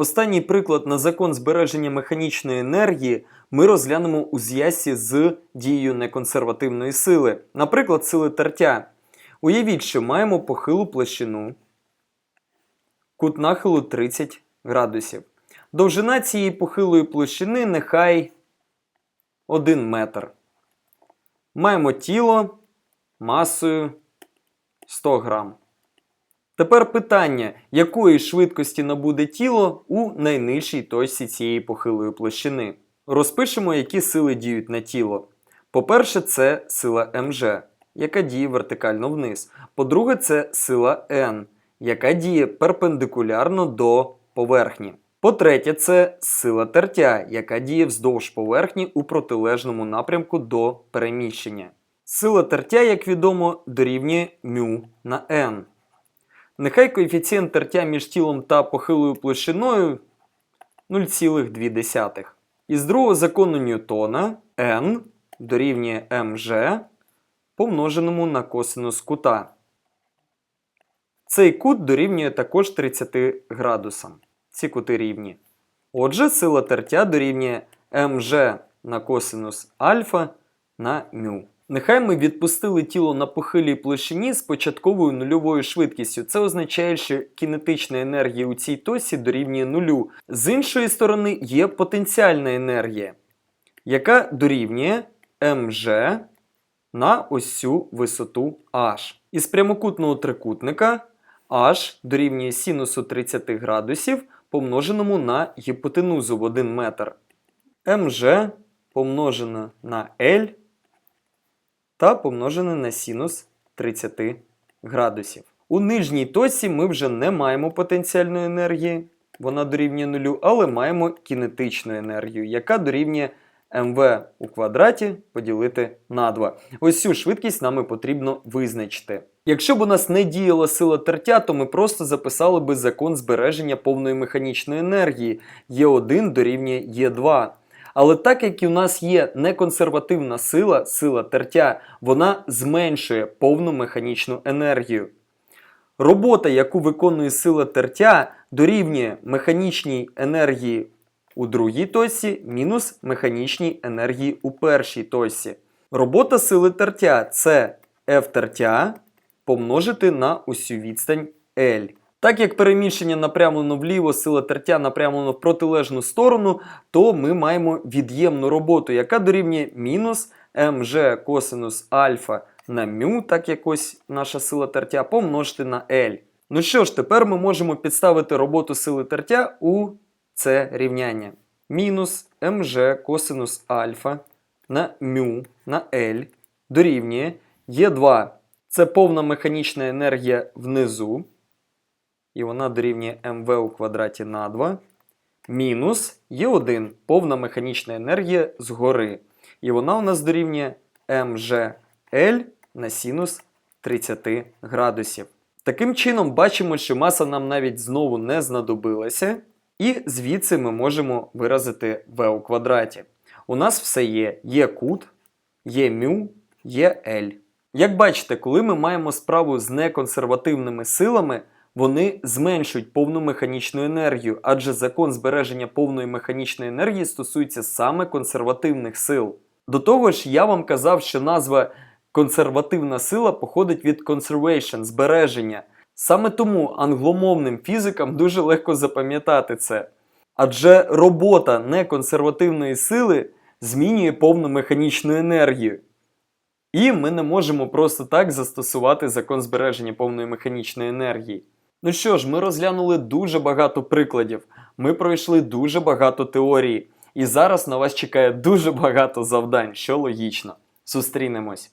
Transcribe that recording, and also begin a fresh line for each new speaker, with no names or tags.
Останній приклад на закон збереження механічної енергії ми розглянемо у зв'язці з дією неконсервативної сили, наприклад, сили тертя. Уявіть, що маємо похилу площину, кут нахилу 30 градусів. Довжина цієї похилої площини нехай 1 метр. Маємо тіло масою 100 грам. Тепер питання, якої швидкості набуде тіло у найнижчій точці цієї похилої площини. Розпишемо, які сили діють на тіло. По-перше, це сила МЖ, яка діє вертикально вниз. По-друге, це сила N, яка діє перпендикулярно до поверхні. По-третє, це сила тертя, яка діє вздовж поверхні у протилежному напрямку до переміщення. Сила тертя, як відомо, дорівнює μ на n. Нехай коефіцієнт тертя між тілом та похилою площиною 0,2. Із другого закону Ньютона n дорівнює mg помноженому на косинус кута. Цей кут дорівнює також 30 градусам. Ці кути рівні. Отже, сила тертя дорівнює mg на косинус альфа на μ. Нехай ми відпустили тіло на похилій площині з початковою нульовою швидкістю. Це означає, що кінетична енергія у цій точці дорівнює нулю. З іншої сторони, є потенціальна енергія, яка дорівнює mg на ось цю висоту h. Із прямокутного трикутника h дорівнює синусу 30 градусів помноженому на гіпотенузу в 1 метр. mg помножено на L та помножене на синус 30 градусів. У нижній точці ми вже не маємо потенціальної енергії, вона дорівнює нулю, але маємо кінетичну енергію, яка дорівнює mv у квадраті поділити на 2. Ось цю швидкість нам і потрібно визначити. Якщо б у нас не діяла сила тертя, то ми просто записали би закон збереження повної механічної енергії. Е1 дорівнює Е2. Але так як у нас є неконсервативна сила, сила тертя, вона зменшує повну механічну енергію. Робота, яку виконує сила тертя, дорівнює механічній енергії у другій точці мінус механічній енергії у першій точці. Робота сили тертя це F тертя помножити на усю відстань L. Так як переміщення напрямлено вліво, сила тертя напрямлено в протилежну сторону, то ми маємо від'ємну роботу, яка дорівнює мінус mg косинус альфа на μ, так як ось наша сила тертя, помножити на L. Ну що ж, тепер ми можемо підставити роботу сили тертя у це рівняння. Мінус mg косинус альфа на μ на L дорівнює Е2. Це повна механічна енергія внизу. І вона дорівнює mv у квадраті на 2. Мінус Е1 повна механічна енергія згори. І вона у нас дорівнює mgl на синус 30 градусів. Таким чином, бачимо, що маса нам навіть знову не знадобилася. І звідси ми можемо виразити v у квадраті. У нас все є. Є кут, є μ, є L. Як бачите, коли ми маємо справу з неконсервативними силами, вони зменшують повну механічну енергію, адже закон збереження повної механічної енергії стосується саме консервативних сил. До того ж, я вам казав, що назва консервативна сила походить від conservation, збереження. Саме тому англомовним фізикам дуже легко запам'ятати це. Адже робота неконсервативної сили змінює повну механічну енергію. І ми не можемо просто так застосувати закон збереження повної механічної енергії. Ну що ж, ми розглянули дуже багато прикладів, ми пройшли дуже багато теорії, і зараз на вас чекає дуже багато завдань, що логічно. Зустрінемось!